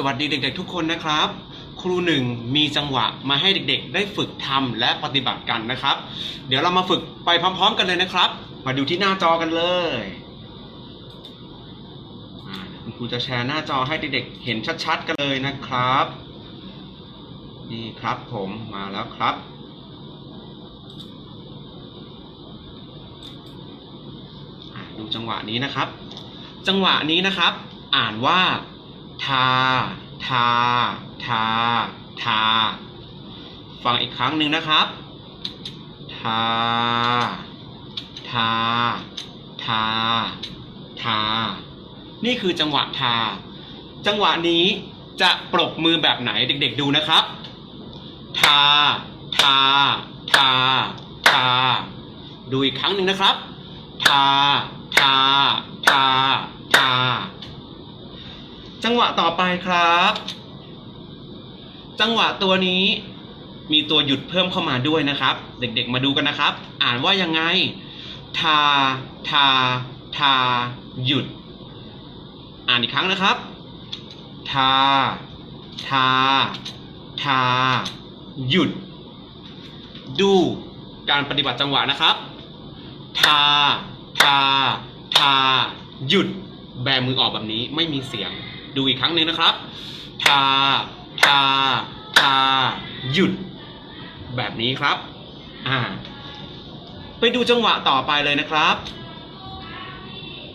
สวัสดีเด็กๆทุกคนนะครับ ครูหนึ่งมีจังหวะมาให้เด็กๆ ได้ฝึกทำและปฏิบัติกันนะครับ เดี๋ยวเรามาฝึกไปพร้อม ๆ กันเลยนะครับ มาดูที่หน้าจอกันเลยคุณครูจะแชร์หน้าจอให้เด็กๆเห็นชัดๆ กันเลยนะครับ นี่ครับผมมาแล้วครับดูจังหวะนี้นะครับ จังหวะนี้นะครับ อ่านว่า ทา ทา ทา ทา ฟังอีกครั้งหนึ่งนะครับ ทา ทา ทา ทา นี่คือจังหวะทา จังหวะนี้จะปรบมือแบบไหนเด็ก ๆ ดูนะครับ ทา ทา ทา ทา ดูอีกครั้งหนึ่งนะครับ ทา ทา ทา ทา จังหวะต่อไปครับ จังหวะตัวนี้มีตัวหยุดเพิ่มเข้ามาด้วยนะครับ เด็กๆมาดูกันนะครับ อ่านว่ายังไง ทา ทา ทา หยุด อ่านอีกครั้งนะครับ ทา ทา ทา หยุด ดูการปฏิบัติจังหวะนะครับ ทา ทา ทา หยุด แบมือออกแบบนี้ไม่มีเสียง ดูอีกครั้งหนึ่งนะครับ ทา ทา ทา หยุด แบบนี้ครับ อ่า ไปดูจังหวะต่อไปเลยนะครับ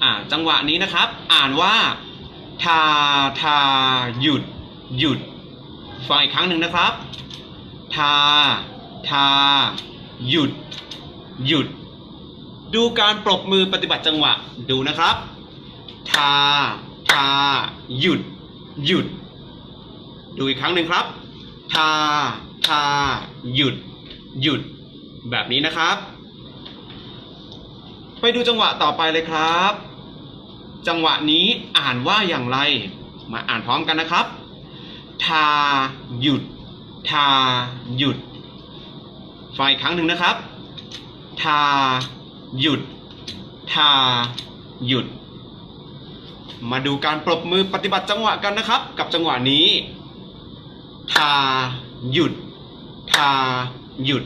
อ่า จังหวะนี้นะครับ อ่านว่า ทา ทา หยุด หยุด ฟังอีกครั้งหนึ่งนะครับ ทา ทา หยุด หยุด ดูการปรบมือปฏิบัติจังหวะ ดูนะครับ ทา ทา หยุด หยุด ดูอีกครั้งหนึ่งครับ ทา ทา หยุด หยุด แบบนี้นะครับ ไปดูจังหวะต่อไปเลยครับ จังหวะนี้อ่านว่าอย่างไร มาอ่านพร้อมกันนะครับ ทา หยุด ทา หยุดฟังอีกครั้งหนึ่งนะครับ ทา หยุด ทา หยุด มาดูการปรบมือปฏิบัติจังหวะกันนะครับ กับจังหวะนี้ ทา หยุด ทา หยุด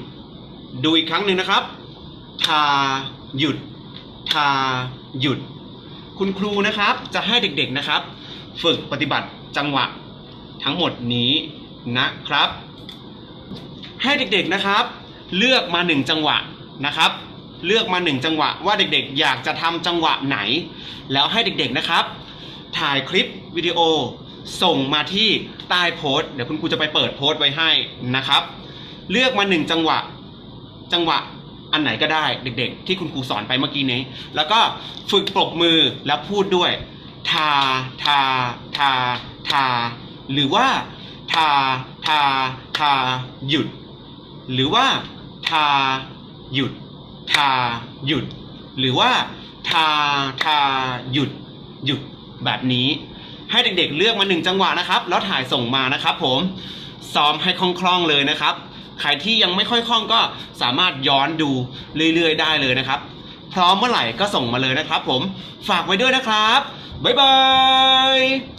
ดูอีกครั้งหนึ่งนะครับ ทา หยุด ทา หยุด คุณครูนะครับจะให้เด็กๆนะครับ ฝึกปฏิบัติจังหวะ ทั้งหมดนี้นะครับ ให้เด็กๆนะครับ เลือกมาหนึ่งจังหวะนะครับเลือกมาหนึ่งจังหวะว่าเด็กๆ อยากจะทำจังหวะไหน แล้วให้เด็กๆนะครับ ถ่ายคลิปวิดีโอส่งมาที่ใต้โพสต์เดี๋ยวคุณครูจะไปเปิดโพสต์ไว้ให้นะครับ เลือกมาหนึ่งจังหวะจังหวะอันไหนก็ได้เด็ก ๆ ที่คุณครูสอนไปเมื่อกี้นี้ แล้วก็ฝึกปรบมือแล้วพูดด้วยทาทาทาทาหรือว่าทาทาทาหยุด หรือว่าทาหยุดทาหยุด หรือว่าทาทาหยุดหยุด แบบนี้ ให้เด็กๆเลือกมาหนึ่งจังหวะนะครับ แล้วถ่ายส่งมานะครับ ผมซ้อมให้คล่องๆเลยนะครับ ใครที่ยังไม่ค่อยคล่องก็สามารถย้อนดูเรื่อยๆ ได้เลยนะครับ พร้อมเมื่อไหร่ก็ส่งมาเลยนะครับ ผมฝากไว้ด้วยนะครับบ๊ายบาย